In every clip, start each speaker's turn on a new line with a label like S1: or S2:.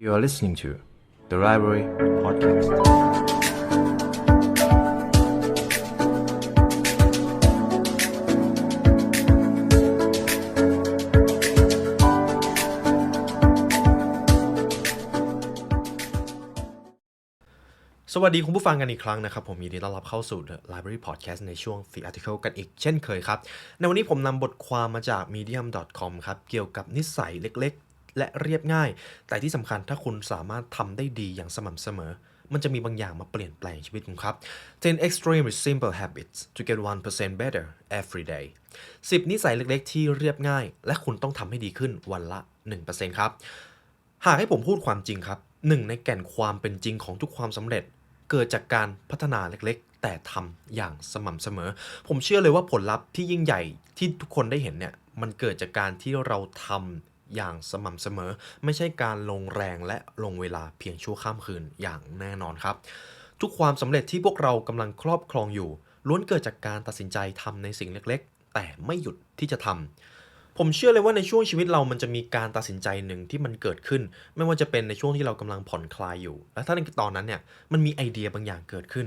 S1: You are listening to the Library Podcast.
S2: สวัสดีคุณผู้ฟังกันอีกครั้งนะครับ ผมยินดีต้อนรับเข้าสู่ The Library Podcast ในช่วง Free Article กันอีกเช่นเคยครับ ในวันนี้ผมนำบทความมาจาก medium.com ครับ เกี่ยวกับนิสัยเล็ก และเรียบง่าย แต่ที่สำคัญถ้าคุณสามารถทำได้ดีอย่างสม่ำเสมอ มันจะมีบางอย่างมาเปลี่ยนแปลงชีวิตคุณครับ 10 extremely simple habits to get 1% better every day 10 นิสัยเล็กๆ ที่เรียบง่าย และคุณต้องทำให้ดีขึ้นวันละ 1%ครับ หากให้ผมพูดความจริงครับหนึ่งในแก่นความเป็นจริงของทุกความสำเร็จ เกิดจากการพัฒนาเล็กๆแต่ทำอย่างสม่ำเสมอ ผมเชื่อเลยว่าผลลัพธ์ที่ยิ่งใหญ่ที่ทุกคนได้เห็นเนี่ย มันเกิดจากการที่เราทำ อย่างสม่ำเสมอ ไม่ใช่การลงแรงและลงเวลาเพียงชั่วข้ามคืนอย่างแน่นอนครับ ทุกความสำเร็จที่พวกเรากำลังครอบครองอยู่ ล้วนเกิดจากการตัดสินใจทำในสิ่งเล็กๆ แต่ไม่หยุดที่จะทำผมเชื่อเลยว่าในช่วงชีวิตเรามันจะมีการตัดสินใจหนึ่งที่มันเกิดขึ้น ไม่ว่าจะเป็นในช่วงที่เรากำลังผ่อนคลายอยู่ และถ้าในตอนนั้นเนี่ยมันมีไอเดียบางอย่างเกิดขึ้น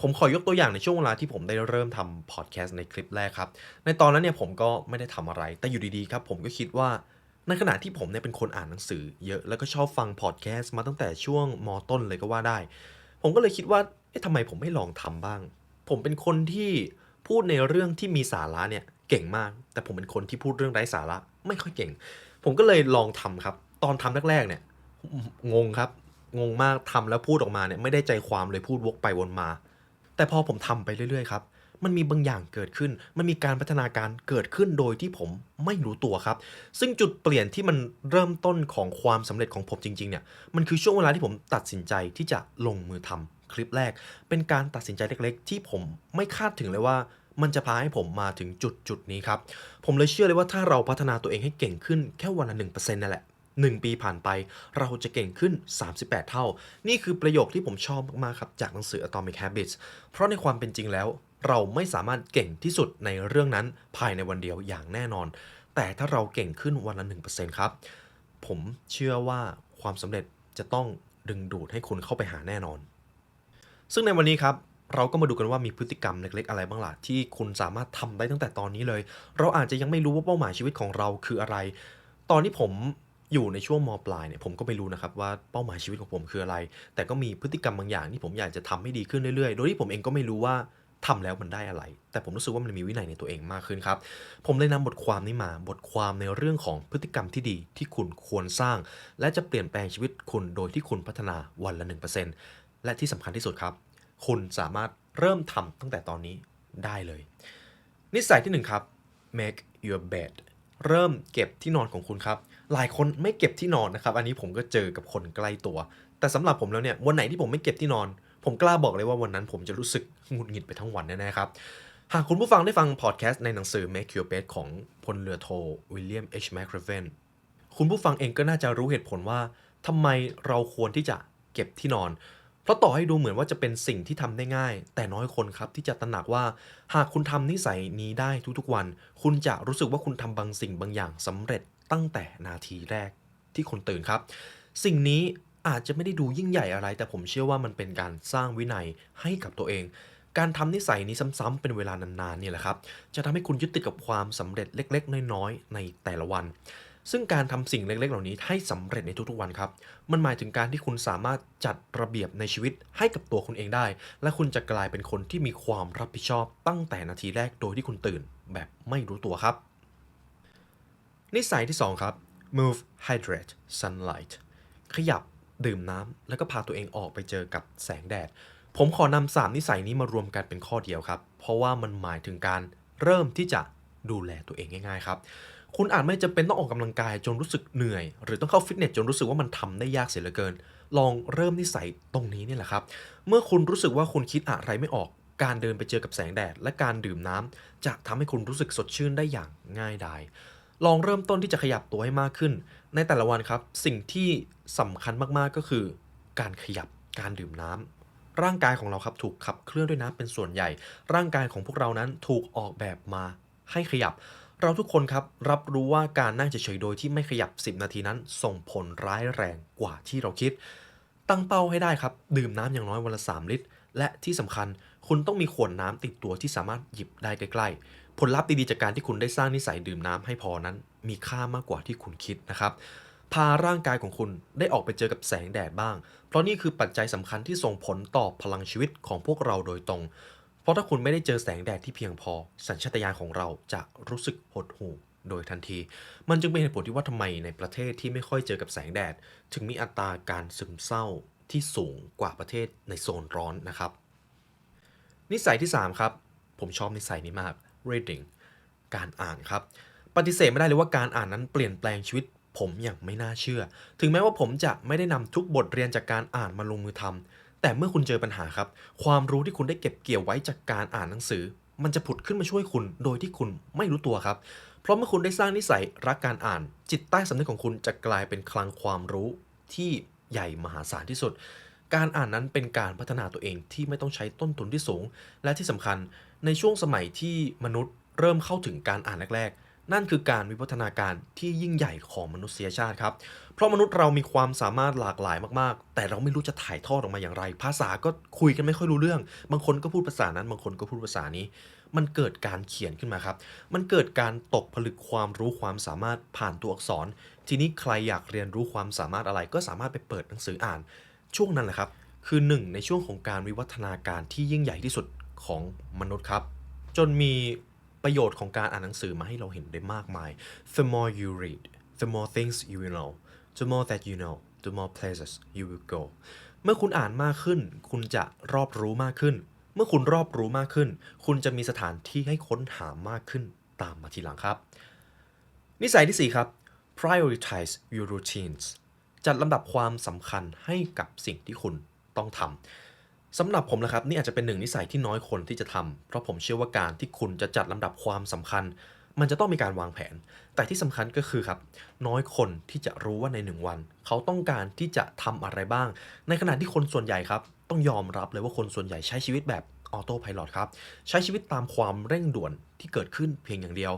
S2: ผมขอยกตัวอย่างในช่วงเวลาที่ผมได้เริ่มทำพอดแคสต์ในคลิปแรกครับ ในตอนนั้นเนี่ยผมก็ไม่ได้ทำอะไร แต่อยู่ดีๆครับผมก็คิดว่า ในขณะที่ผมเนี่ยเป็นคนอ่านหนังสือเยอะแล้วก็ชอบฟังพอดแคสต์มาตั้งแต่ช่วงมต้นเลยก็ว่าได้ ผมก็เลยคิดว่าเอ๊ะทำไมผมไม่ลองทำบ้าง ผมเป็นคนที่พูดในเรื่องที่มีสาระเนี่ยเก่งมาก แต่ผมเป็นคนที่พูดเรื่องไร้สาระไม่ค่อยเก่ง ผมก็เลยลองทำครับ ตอนทำแรกๆเนี่ยงงครับงงมากทำแล้วพูดออกมาเนี่ยไม่ได้ใจความเลยพูดวกไปวนมา แต่พอผมทำไปเรื่อยๆครับ มันมีบางอย่างเกิดขึ้น มันมีการพัฒนาการเกิดขึ้นโดยที่ผมไม่รู้ตัวครับ ซึ่งจุดเปลี่ยนที่มันเริ่มต้นของความสำเร็จของผมจริงๆเนี่ย มันคือช่วงเวลาที่ผมตัดสินใจที่จะลงมือทำคลิปแรก เป็นการตัดสินใจเล็กๆ ที่ผมไม่คาดถึงเลยว่ามันจะพาให้ผมมาถึงจุดจุดๆนี้ครับ ผมเลยเชื่อเลยว่าถ้าเราพัฒนาตัวเองให้เก่งขึ้นแค่วันละ1%นั่นแหละ1 ปีผ่านไปเราจะเก่งขึ้น 38 เท่า นี่คือประโยคที่ผมชอบมากๆครับ จากหนังสือ Atomic Habits เพราะในความเป็นจริงแล้ว เราไม่สามารถเก่งที่สุดในเรื่องนั้นภายในวันเดียวอย่างแน่นอน แต่ถ้าเราเก่งขึ้นวันละ1%ครับ ผมเชื่อว่าความสำเร็จจะต้องดึงดูดให้คุณเข้าไปหาแน่นอน ซึ่งในวันนี้ครับเราก็มาดูกันว่ามีพฤติกรรมเล็กๆ อะไรบ้างล่ะที่คุณสามารถทำได้ตั้งแต่ตอนนี้เลย เราอาจจะยังไม่รู้ว่าเป้าหมายชีวิตของเราคืออะไร ตอนที่ผมอยู่ในช่วงมปลายเนี่ยผมก็ไม่รู้นะครับว่าเป้าหมายชีวิตของผมคืออะไร แต่ก็มีพฤติกรรมบางอย่างที่ผมอยากจะทำให้ดีขึ้นเรื่อยๆ โดยที่ผมเองก็ไม่รู้ว่า ทำแล้วมันได้อะไร แต่ผมรู้สึกว่ามันมีวินัยในตัวเองมากขึ้นครับ ผมเลยนำบทความนี้มา บทความในเรื่องของพฤติกรรมที่ดีที่คุณควรสร้าง และจะเปลี่ยนแปลงชีวิตคุณโดยที่คุณพัฒนาวันละ 1%และที่สำคัญที่สุดครับ คุณสามารถเริ่มทำตั้งแต่ตอนนี้ได้เลย นิสัยที่หนึ่งครับ make your bed เริ่มเก็บที่นอนของคุณครับ หลายคนไม่เก็บที่นอนนะครับ อันนี้ผมก็เจอกับคนใกล้ตัว แต่สำหรับผมแล้วเนี่ย วันไหนที่ผมไม่เก็บที่นอน ผมกล้าบอกเลยว่าวันนั้นผมจะรู้สึกหงุดหงิดไปทั้งวันแน่ๆครับ หากคุณผู้ฟังได้ฟังพอดแคสต์ในหนังสือ Make Your Bed ของพลเรือโทวิลเลียม H. McRaven คุณผู้ฟังเองก็น่าจะรู้เหตุผลว่าทำไมเราควรที่จะเก็บที่นอน เพราะต่อให้ดูเหมือนว่าจะเป็นสิ่งที่ทำได้ง่าย แต่น้อยคนครับที่จะตระหนักว่า หากคุณทำนิสัยนี้ได้ทุกๆวัน คุณจะรู้สึกว่าคุณทำบางสิ่งบางอย่างสำเร็จตั้งแต่นาทีแรกที่คุณตื่นครับ สิ่งนี้ อาจจะไม่ได้ดูยิ่งใหญ่อะไร แต่ผมเชื่อว่ามันเป็นการสร้างวินัยให้กับตัวเอง การทำนิสัยนี้ซ้ำๆเป็นเวลานานๆเนี่ยแหละครับ จะทำให้คุณยึดติดกับความสำเร็จเล็ก ๆ น้อยๆ ในแต่ละวัน ซึ่งการทำสิ่งเล็ก ๆ เหล่านี้ให้สำเร็จในทุกๆวันครับ มันหมายถึงการที่คุณสามารถจัดระเบียบในชีวิตให้กับตัวคุณเองได้ และคุณจะกลายเป็นคนที่มีความรับผิดชอบตั้งแต่นาทีแรกโดยที่คุณตื่น แบบไม่รู้ตัวครับ นิสัยที่ 2 ครับ move hydrate sunlight ขยับ ดื่มน้ำแล้วก็พาตัวเองออกไปเจอกับแสงแดด ผมขอนำสามนิสัยนี้มารวมกันเป็นข้อเดียวครับ เพราะว่ามันหมายถึงการเริ่มที่จะดูแลตัวเองง่ายๆครับ คุณอาจไม่จำเป็นต้องออกกำลังกายจนรู้สึกเหนื่อย หรือต้องเข้าฟิตเนสจนรู้สึกว่ามันทำได้ยากเสียเหลือเกิน ลองเริ่มนิสัยตรงนี้เนี่ยแหละครับ เมื่อคุณรู้สึกว่าคุณคิดอะไรไม่ออก การเดินไปเจอกับแสงแดด และการดื่มน้ำจะทำให้คุณรู้สึกสดชื่นได้อย่างง่ายดาย ลองเริ่มต้นที่จะขยับตัวให้มากขึ้น ในแต่ละวันครับสิ่งที่สำคัญมากๆก็คือ การขยับการดื่มน้ำร่างกายของเราครับถูกขับเคลื่อนด้วยน้ำเป็นส่วนใหญ่ ร่างกายของพวกเรานั้นถูกออกแบบมาให้ขยับ เราทุกคนครับรับรู้ว่าการนั่งเฉยๆโดยที่ไม่ขยับ 10 นาทีนั้น ส่งผลร้ายแรงกว่าที่เราคิด ตั้งเป้าให้ได้ครับ ดื่มน้ำอย่างน้อยวันละ 3 ลิตร และที่สำคัญคุณต้องมีขวดน้ำติดตัวที่สามารถหยิบได้ใกล้ๆผลลัพธ์ดีๆจากการที่คุณได้สร้างนิสัยดื่มน้ำให้พอนั้น มีค่ามากกว่าที่คุณคิดนะครับ พาร่างกายของคุณได้ออกไปเจอกับแสงแดดบ้าง เพราะนี่คือปัจจัยสำคัญที่ส่งผลต่อพลังชีวิตของพวกเราโดยตรง เพราะถ้าคุณไม่ได้เจอแสงแดดที่เพียงพอ สัญชาตญาณของเราจะรู้สึกหดหู่โดยทันที มันจึงเป็นเหตุผลที่ว่าทำไมในประเทศที่ไม่ค่อยเจอกับแสงแดด ถึงมีอัตราการซึมเศร้าที่สูงกว่าประเทศในโซนร้อนนะครับ นิสัยที่ 3 ครับ ผมชอบนิสัยนี้มาก reading การอ่านครับ ปฏิเสธไม่ได้เลยว่าการอ่านนั้นเปลี่ยนแปลงชีวิตผมอย่างไม่น่าเชื่อ ถึงแม้ว่าผมจะไม่ได้นำทุกบทเรียนจากการอ่านมาลงมือทำแต่เมื่อคุณเจอปัญหาครับ ความรู้ที่คุณได้เก็บเกี่ยวไว้จากการอ่านหนังสือ มันจะผุดขึ้นมาช่วยคุณโดยที่คุณไม่รู้ตัวครับ เพราะเมื่อคุณได้สร้างนิสัยรักการอ่าน จิตใต้สำนึกของคุณจะกลายเป็นคลังความรู้ที่ใหญ่มหาศาลที่สุด การอ่านนั้นเป็นการพัฒนาตัวเองที่ไม่ต้องใช้ต้นทุนที่สูง และที่สำคัญในช่วงสมัยที่มนุษย์เริ่มเข้าถึงการอ่านแรกๆ นั่นคือการวิวัฒนาการที่ยิ่งใหญ่ของมนุษยชาติครับ เพราะมนุษย์เรามีความสามารถหลากหลายมากๆ แต่เราไม่รู้จะถ่ายทอดออกมาอย่างไร ภาษาก็คุยกันไม่ค่อยรู้เรื่อง บางคนก็พูดภาษานั้น บางคนก็พูดภาษานี้ มันเกิดการเขียนขึ้นมาครับ มันเกิดการตกผลึกความรู้ความสามารถผ่านตัวอักษร ทีนี้ใครอยากเรียนรู้ความสามารถอะไร ก็สามารถไปเปิดหนังสืออ่าน ช่วงนั้นแหละครับ คือหนึ่งในช่วงของการวิวัฒนาการที่ยิ่งใหญ่ที่สุดของมนุษย์ครับ จนมี ประโยชน์ของการอ่านหนังสือมาให้เราเห็นได้มากมาย the more you read the more things you will know the more that you know the more places you will go เมื่อคุณอ่านมากขึ้น คุณจะรอบรู้มากขึ้น เมื่อคุณรอบรู้มากขึ้น คุณจะมีสถานที่ให้ค้นหามากขึ้นตามมาทีหลังครับ นิสัยที่ 4 ครับ prioritize your routines จัดลำดับความสำคัญให้กับสิ่งที่คุณต้องทำ สำหรับผมนะครับนี่อาจจะเป็นหนึ่งนิสัยที่น้อยคนที่จะทำเพราะผมเชื่อว่าการที่คุณจะจัดลำดับความสำคัญ มันจะต้องมีการวางแผน แต่ที่สำคัญก็คือครับน้อยคนที่จะรู้ว่าในหนึ่งวัน เขาต้องการที่จะทำอะไรบ้าง ในขณะที่คนส่วนใหญ่ครับ ต้องยอมรับเลยว่าคนส่วนใหญ่ใช้ชีวิตแบบออโต้พายロครับ ใช้ชีวิตตามความเร่งด่วนที่เกิดขึ้นเพียงอย่างเดียว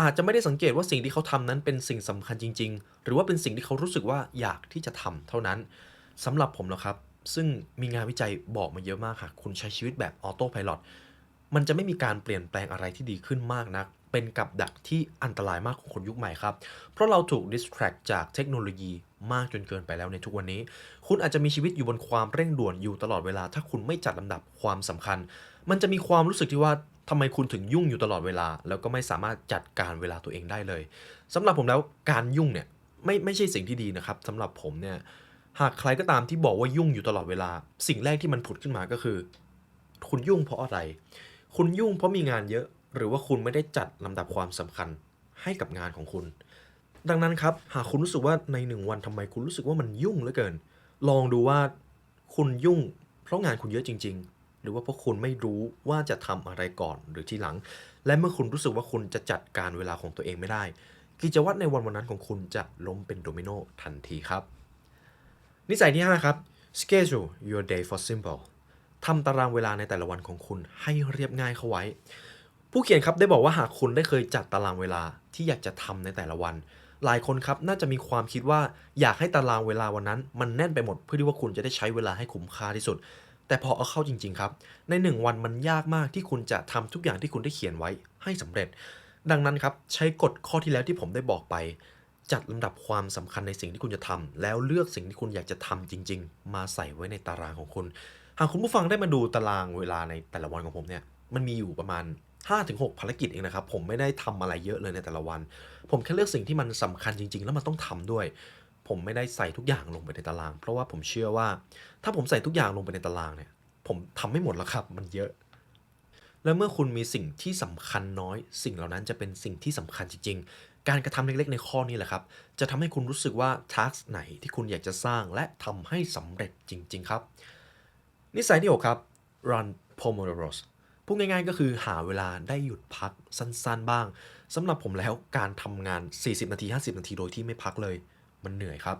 S2: อาจจะไม่ได้สังเกตว่าสิ่งที่เขาทำนั้นเป็นสิ่งสำคัญจริง ๆ หรือว่าเป็นสิ่งที่เขารู้สึกว่าอยากที่จะทำเท่านั้นสำหรับผมแล้วครับ ซึ่งมีงานวิจัยบอกมาเยอะมากค่ะ คุณใช้ชีวิตแบบออโต้พายロมันจะไม่มีการเปลี่ยนแปลงอะไรที่ดีขึ้นมากนัก เป็นกับดักที่อันตรายมากของคนยุคใหม่ครับ เพราะเราถูก distract จากเทคโนโลยีมากจนเกินไปแล้วในทุกวันนี้ คุณอาจจะมีชีวิตอยู่บนความเร่งด่วนอยู่ตลอดเวลา ถ้าคุณไม่จัดลำดับความสำคัญ มันจะมีความรู้สึกที่ว่าทำไมคุณถึงยุ่งอยู่ตลอดเวลา แล้วก็ไม่สามารถจัดการเวลาตัวเองได้เลยสำหรับผมแล้วการยุ่งเนี่ยไม่ไม่ใช่สิ่งที่ดีนะครับสำหรับผมเนี่ย หากใครก็ตามที่บอกว่ายุ่งอยู่ตลอดเวลา สิ่งแรกที่มันผุดขึ้นมาก็คือ คุณยุ่งเพราะอะไร คุณยุ่งเพราะมีงานเยอะ หรือว่าคุณไม่ได้จัดลำดับความสำคัญให้กับงานของคุณ ดังนั้นครับ หากคุณรู้สึกว่าในหนึ่งวันทำไมคุณรู้สึกว่ามันยุ่งเหลือเกิน ลองดูว่าคุณยุ่ง เพราะงานคุณเยอะจริง ๆ หรือว่าเพราะคุณไม่รู้ว่าจะทำอะไรก่อนหรือทีหลัง และเมื่อคุณรู้สึกว่าคุณจะจัดการเวลาของตัวเองไม่ได้ กิจวัตรในวันวันนั้นของคุณจะล้มเป็นโดมิโนทันทีครับ นิสัยที่ 5 ครับ schedule your day for simple ทำตารางเวลาในแต่ละวันของคุณให้เรียบง่ายเข้าไว้ ผู้เขียนครับได้บอกว่าหากคุณได้เคยจัดตารางเวลาที่อยากจะทำในแต่ละวัน หลายคนครับน่าจะมีความคิดว่าอยากให้ตารางเวลาวันนั้น มันแน่นไปหมดเพื่อที่ว่าคุณจะได้ใช้เวลาให้คุ้มค่าที่สุด แต่พอเอาเข้าจริง ๆ ครับ ในหนึ่งวันมันยากมากที่คุณจะทำทุกอย่างที่คุณได้เขียนไว้ให้สำเร็จ ดังนั้นครับใช้กฎข้อที่แล้วที่ผมได้บอกไป จัดลำดับความสำคัญในสิ่งที่คุณจะทำแล้วเลือกสิ่งที่คุณอยากจะทำจริง ๆ มาใส่ไว้ในตารางของคุณ หากคุณผู้ฟังได้มาดูตารางเวลาในแต่ละวันของผมเนี่ย มันมีอยู่ประมาณ 5-6 ภารกิจเองนะครับ ผมไม่ได้ทำอะไรเยอะเลยในแต่ละวัน ผมแค่เลือกสิ่งที่มันสำคัญจริง ๆ แล้วมันต้องทำด้วย ผมไม่ได้ใส่ทุกอย่างลงไปในตาราง เพราะว่าผมเชื่อว่า ถ้าผมใส่ทุกอย่างลงไปในตารางเนี่ย ผมทำไม่หมดแล้วครับ มันเยอะแล้วเมื่อคุณมีสิ่งที่สำคัญน้อย สิ่งเหล่านั้นจะเป็นสิ่งที่สำคัญจริงๆ การกระทำเล็กๆ ในข้อนี้แหละครับ จะทำให้คุณรู้สึกว่าทักไหนที่คุณอยากจะสร้างและทำให้สำเร็จจริง ๆ ครับ นิสัยที่6ครับ run pomodoros พูดง่ายๆ ก็คือหาเวลาได้หยุดพักสั้นๆ บ้างสำหรับผมแล้วการทำงาน 40 นาที 50 นาทีโดยที่ไม่พักเลย มันเหนื่อยครับ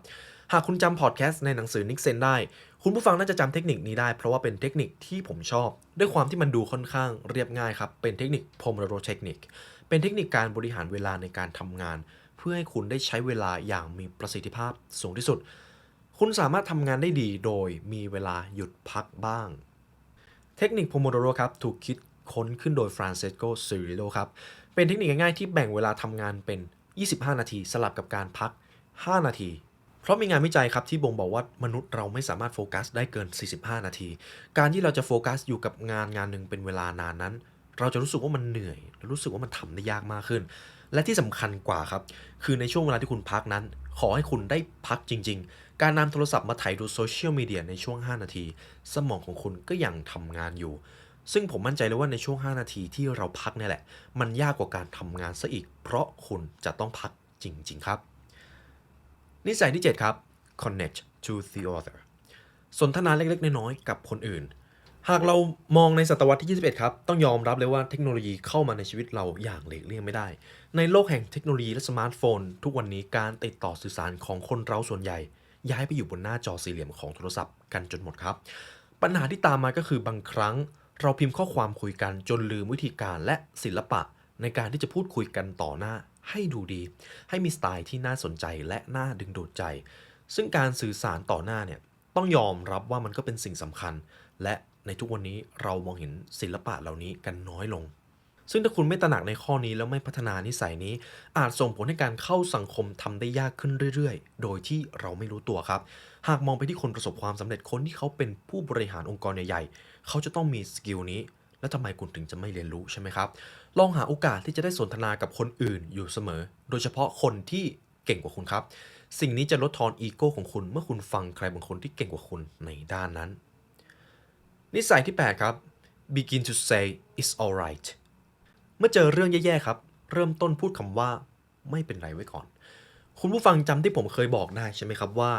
S2: หากคุณจำพอดแคสต์ในหนังสือนิกเซนได้ คุณผู้ฟังน่าจะจำเทคนิคนี้ได้ เพราะว่าเป็นเทคนิคที่ผมชอบ ด้วยความที่มันดูค่อนข้างเรียบง่ายครับ เป็นเทคนิค Pomodoro Technique เป็นเทคนิคการบริหารเวลาในการทำงาน เพื่อให้คุณได้ใช้เวลาอย่างมีประสิทธิภาพสูงที่สุด คุณสามารถทำงานได้ดีโดยมีเวลาหยุดพักบ้าง เทคนิคโพโมโดโรครับถูกคิดค้นขึ้นโดยฟรานเซสโกซิริโลครับ เป็นเทคนิคง่ายๆที่แบ่งเวลาทำงานเป็น 25 นาทีสลับกับการพัก 5 นาที ราะมีงานวิจัยครับที่บ่งบอกว่ามนุษย์เราไม่สามารถโฟกัสได้เกิน 45 นาที การที่เราจะโฟกัสอยู่กับงานงานหนึ่งเป็นเวลานานนั้น เราจะรู้สึกว่ามันเหนื่อย รู้สึกว่ามันทำได้ยากมากขึ้น และที่สำคัญกว่าครับ คือในช่วงเวลาที่คุณพักนั้น ขอให้คุณได้พักจริง ๆ การนำโทรศัพท์มาถ่ายดูโซเชียลมีเดียในช่วง 5 นาที สมองของคุณก็ยังทำงานอยู่ซึ่งผมมั่นใจเลยว่าในช่วง 5 นาทีที่เราพักนี่แหละ มันยากกว่าการทำงานซะอีก เพราะคุณจะต้องพักจริง ๆ ครับ นิสัยที่ 7 ครับ connect to the other สนทนาเล็ก ๆ น้อยๆกับคนอื่น หากเรามองในศตวรรษที่ 21 ครับ ต้องยอมรับเลยว่าเทคโนโลยีเข้ามาในชีวิตเราอย่างหลีกเลี่ยงไม่ได้ ในโลกแห่งเทคโนโลยีและสมาร์ทโฟน ทุกวันนี้การติดต่อสื่อสารของคนเราส่วนใหญ่ ย้ายไปอยู่บนหน้าจอสี่เหลี่ยมของโทรศัพท์กันจนหมดครับ ปัญหาที่ตามมาก็คือบางครั้ง เราพิมพ์ข้อความคุยกันจนลืมวิธีการและศิลปะ ในการที่จะพูดคุยกันต่อหน้าให้ดูดี ให้มีสไตล์ที่น่าสนใจและน่าดึงดูดใจ ซึ่งการสื่อสารต่อหน้าเนี่ยต้องยอมรับว่ามันก็เป็นสิ่งสำคัญ และในทุกวันนี้เรามองเห็นศิลปะเหล่านี้กันน้อยลง ซึ่งถ้าคุณไม่ตระหนักในข้อนี้แล้วไม่พัฒนานิสัยนี้ อาจส่งผลให้การเข้าสังคมทำได้ยากขึ้นเรื่อยๆ โดยที่เราไม่รู้ตัวครับ หากมองไปที่คนประสบความสำเร็จคนที่เขาเป็นผู้บริหารองค์กรใหญ่ๆ เขาจะต้องมีสกิลนี้ แล้วทำไมคุณถึงจะไม่เรียนรู้ใช่ไหมครับ ลองหาโอกาสที่จะได้สนทนากับคนอื่นอยู่เสมอ โดยเฉพาะคนที่เก่งกว่าคุณครับ สิ่งนี้จะลดทอนอีโก้ของคุณ เมื่อคุณฟังใครบางคนที่เก่งกว่าคุณในด้านนั้น นิสัยที่ 8 ครับ begin to say it's alright เมื่อเจอเรื่องแย่ๆครับ เริ่มต้นพูดคำว่าไม่เป็นไรไว้ก่อน คุณผู้ฟังจำที่ผมเคยบอกได้ใช่ไหมครับว่า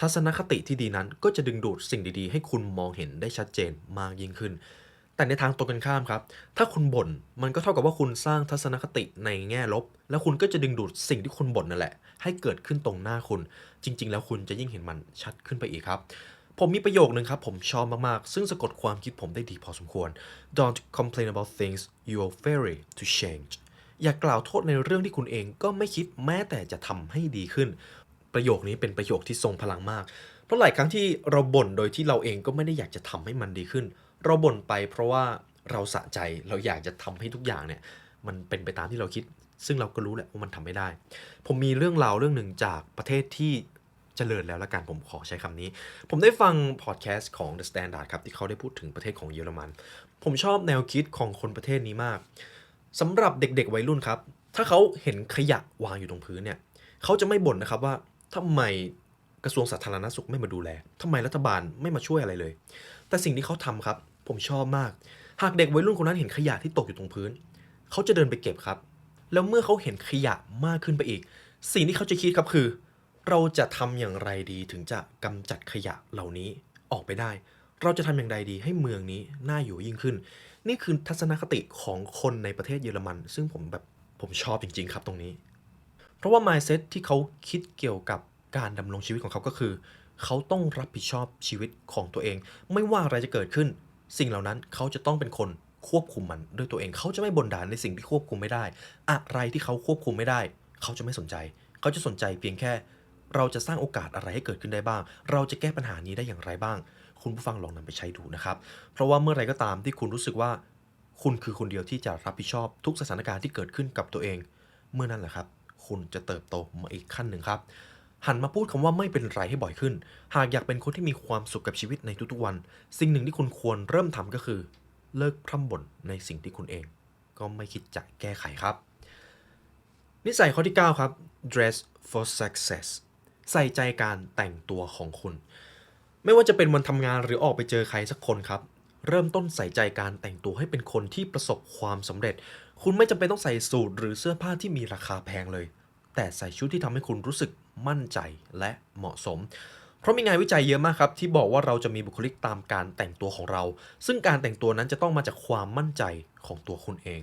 S2: ทัศนคติที่ดีนั้นก็จะดึงดูดสิ่งดีๆ ให้คุณมองเห็นได้ชัดเจนมากยิ่งขึ้น แต่ในทางตรงกันข้ามครับ ถ้าคุณบ่นมันก็เท่ากับว่าคุณสร้างทัศนคติในแง่ลบ แล้วคุณก็จะดึงดูดสิ่งที่คุณบ่นนั่นแหละ ให้เกิดขึ้นตรงหน้าคุณ จริง ๆ แล้วคุณจะยิ่งเห็นมันชัดขึ้นไปอีกครับ ผมมีประโยคนึงครับ ผมชอบมาก ๆ ซึ่งสะกดความคิดผมได้ดีพอสมควร Don't complain about things you are very to change อย่ากล่าวโทษในเรื่องที่คุณเองก็ไม่คิดแม้แต่จะทำให้ดีขึ้น ประโยคนี้เป็นประโยคที่ทรงพลังมาก เพราะหลายครั้งที่เราบ่นโดยที่เราเองก็ไม่ได้อยากจะทำให้มันดีขึ้น เราบ่นไปเพราะว่าเราสะใจเราอยากจะทำให้ทุกอย่างเนี่ยมันเป็นไปตามที่เราคิด ซึ่งเราก็รู้แหละว่ามันทำไม่ได้ ผมมีเรื่องราวเรื่องหนึ่งจากประเทศที่เจริญแล้วละกันผมขอใช้คำนี้ ผมได้ฟังพอดแคสต์ของ The Standard ครับ ที่เขาได้พูดถึงประเทศของเยอรมัน ผมชอบแนวคิดของคนประเทศนี้มากสำหรับเด็กๆวัยรุ่นครับ ถ้าเขาเห็นขยะวางอยู่ตรงพื้นเนี่ยเขาจะไม่บ่นนะครับว่าทำไมกระทรวงสาธารณสุขไม่มาดูแลทำไมรัฐบาลไม่มาช่วยอะไรเลย แต่สิ่งที่เขาทำครับ ผมชอบมาก หากเด็กวัยรุ่นคนนั้นเห็นขยะที่ตกอยู่ตรงพื้น เขาจะเดินไปเก็บครับ แล้วเมื่อเขาเห็นขยะมากขึ้นไปอีก สิ่งที่เขาจะคิดครับคือ เราจะทำอย่างไรดีถึงจะกำจัดขยะเหล่านี้ออกไปได้ เราจะทำอย่างไรดีให้เมืองนี้น่าอยู่ยิ่งขึ้น นี่คือทัศนคติของคนในประเทศเยอรมัน ซึ่งผมแบบผมชอบจริง ๆ ครับตรงนี้ เพราะว่า mindset ที่เขาคิดเกี่ยวกับการดำรงชีวิตของเขาก็คือ เขาต้องรับผิดชอบชีวิตของตัวเอง ไม่ว่าอะไรจะเกิดขึ้น สิ่งเหล่านั้นเขาจะต้องเป็นคนควบคุมมันด้วยตัวเอง เขาจะไม่บ่นด่าในสิ่งที่ควบคุมไม่ได้ อะไรที่เขาควบคุมไม่ได้ เขาจะไม่สนใจ เขาจะสนใจเพียงแค่ เราจะสร้างโอกาสอะไรให้เกิดขึ้นได้บ้าง เราจะแก้ปัญหานี้ได้อย่างไรบ้าง คุณผู้ฟังลองนำไปใช้ดูนะครับ เพราะว่าเมื่อไรก็ตามที่คุณรู้สึกว่า คุณคือคนเดียวที่จะรับผิดชอบทุกสถานการณ์ที่เกิดขึ้นกับตัวเอง เมื่อนั้นแหละครับ คุณจะเติบโตมาอีกขั้นหนึ่งครับ หันมาพูดคำว่าไม่เป็นไรให้บ่อยขึ้น หากอยากเป็นคนที่มีความสุขกับชีวิตในทุกๆวัน สิ่งหนึ่งที่คุณควรเริ่มทำก็คือ เลิกพร่ำบ่นในสิ่งที่คุณเอง ก็ไม่คิดจะแก้ไขครับ นิสัยข้อที่ 9 ครับ dress for success ใส่ใจการแต่งตัวของคุณ ไม่ว่าจะเป็นวันทำงานหรือออกไปเจอใครสักคนครับ เริ่มต้นใส่ใจการแต่งตัวให้เป็นคนที่ประสบความสำเร็จ คุณไม่จำเป็นต้องใส่สูทหรือเสื้อผ้าที่มีราคาแพงเลย แต่ใส่ชุดที่ทำให้คุณรู้สึก มั่นใจและเหมาะสม เพราะมีงานวิจัยเยอะมากครับ ที่บอกว่าเราจะมีบุคลิกตามการแต่งตัวของเรา ซึ่งการแต่งตัวนั้นจะต้องมาจากความมั่นใจของตัวคุณเอง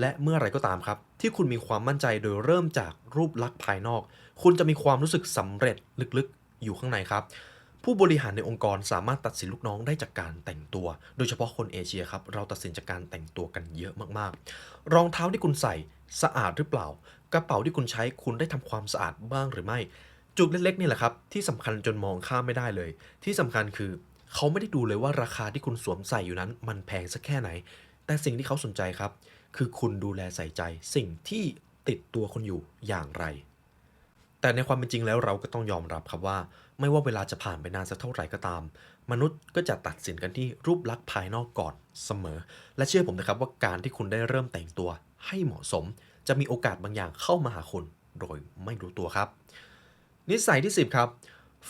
S2: และเมื่อไรก็ตามครับ ที่คุณมีความมั่นใจโดยเริ่มจากรูปลักษณ์ภายนอก คุณจะมีความรู้สึกสำเร็จลึกๆ อยู่ข้างในครับผู้บริหารในองค์กรสามารถตัดสินลูกน้องได้จากการแต่งตัว โดยเฉพาะคนเอเชียครับ เราตัดสินจากการแต่งตัวกันเยอะมากๆ รองเท้าที่คุณใส่สะอาดหรือเปล่ากระเป๋าที่คุณใช้คุณได้ทำความสะอาดบ้างหรือไม่ จุดเล็กๆนี่แหละครับ ที่สำคัญจนมองข้ามไม่ได้เลย ที่สำคัญคือเขาไม่ได้ดูเลยว่าราคาที่คุณสวมใส่อยู่นั้น มันแพงสักแค่ไหน แต่สิ่งที่เขาสนใจครับ คือคุณดูแลใส่ใจ สิ่งที่ติดตัวคุณอยู่อย่างไร แต่ในความเป็นจริงแล้วเราก็ต้องยอมรับครับว่า ไม่ว่าเวลาจะผ่านไปนานสักเท่าไหร่ก็ตาม มนุษย์ก็จะตัดสินกันที่รูปลักษณ์ภายนอกก่อนเสมอ และเชื่อผมนะครับว่าการที่คุณได้เริ่มแต่งตัวให้เหมาะสม จะมีโอกาสบางอย่างเข้ามาหาคุณโดยไม่รู้ตัวครับ นิสัยที่ 10 ครับ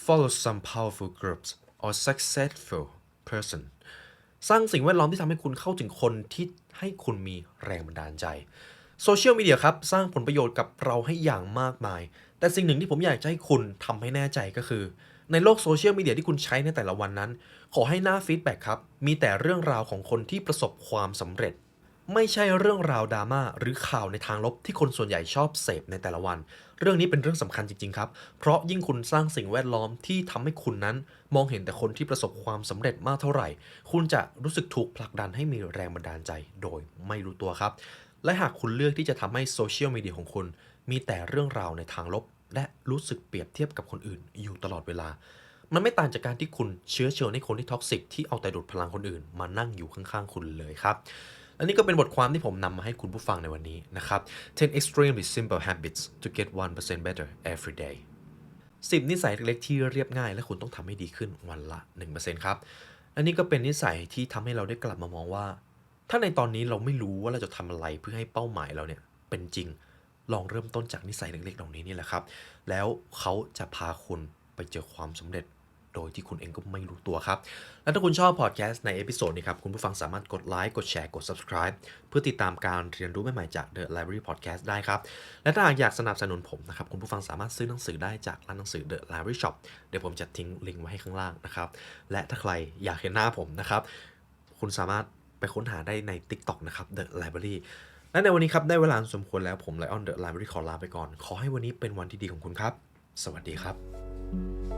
S2: follow some powerful groups or successful person สร้างสิ่งแวดล้อมที่ทำให้คุณเข้าถึงคนที่ให้คุณมีแรงบันดาลใจโซเชียลมีเดียครับ สร้างผลประโยชน์กับเราให้อย่างมากมาย แต่สิ่งหนึ่งที่ผมอยากจะให้คุณทำให้แน่ใจก็คือ ในโลกโซเชียลมีเดียที่คุณใช้ในแต่ละวันนั้น ขอให้หน้าฟีดแบ็กครับ มีแต่เรื่องราวของคนที่ประสบความสำเร็จ ไม่ใช่เรื่องราวดราม่าหรือข่าวในทางลบที่คนส่วนใหญ่ชอบเสพในแต่ละวัน เรื่องนี้เป็นเรื่องสำคัญจริง ๆ ครับ เพราะยิ่งคุณสร้างสิ่งแวดล้อมที่ทำให้คุณนั้น มองเห็นแต่คนที่ประสบความสำเร็จมากเท่าไหร่ คุณจะรู้สึกถูกผลักดันให้มีแรงบันดาลใจโดยไม่รู้ตัวครับ และหากคุณเลือกที่จะทำให้โซเชียลมีเดียของคุณมีแต่เรื่องราวในทางลบ และรู้สึกเปรียบเทียบกับคนอื่น อยู่ตลอดเวลามันไม่ต่างจากการที่คุณเชื้อเชิญให้คนที่ท็อกซิกที่เอาแต่ดูดพลังคนอื่น มานั่งอยู่ข้างๆคุณเลยครับ และนี่ก็เป็นบทความที่ผมนำมาให้คุณผู้ฟังในวันนี้นะครับ 10 extremely simple habits to get 1% better every day 10 นิสัยเล็กๆที่เรียบง่าย และคุณต้องทำให้ดีขึ้นวันละ 1%ครับ และนี่ก็เป็นนิสัยที่ทำให้เราได้กลับมามองว่า ถ้าในตอนนี้เราไม่รู้ว่าเราจะทำอะไรเพื่อให้เป้าหมายเราเนี่ยเป็นจริง ลองเริ่มต้นจากนิสัยเล็กๆเหล่านี้นี่แหละครับ แล้วเขาจะพาคุณไปเจอความสำเร็จ โดยที่คุณเองก็ไม่รู้ตัวครับ และถ้าคุณชอบพอดแคสต์ในเอพิโซดนี้ครับคุณผู้ฟังสามารถกดไลค์กดแชร์กด subscribe เพื่อติดตามการเรียนรู้ใหม่ๆจาก The Library Podcast ได้ครับ และถ้าหากอยากสนับสนุนผมนะครับคุณผู้ฟังสามารถซื้อหนังสือได้จากร้านหนังสือ The Library Shop เดี๋ยวผมจะทิ้งลิงก์ไว้ให้ข้างล่างนะครับและถ้าใครอยากเห็นหน้าผมนะครับคุณสามารถไปค้นหาได้ใน TikTok นะครับ The Library และในวันนี้ครับ ได้เวลาสมควรแล้วผมไลออน The Library ขอลาไปก่อน ขอให้วันนี้เป็นวันที่ดีของคุณครับ สวัสดีครับ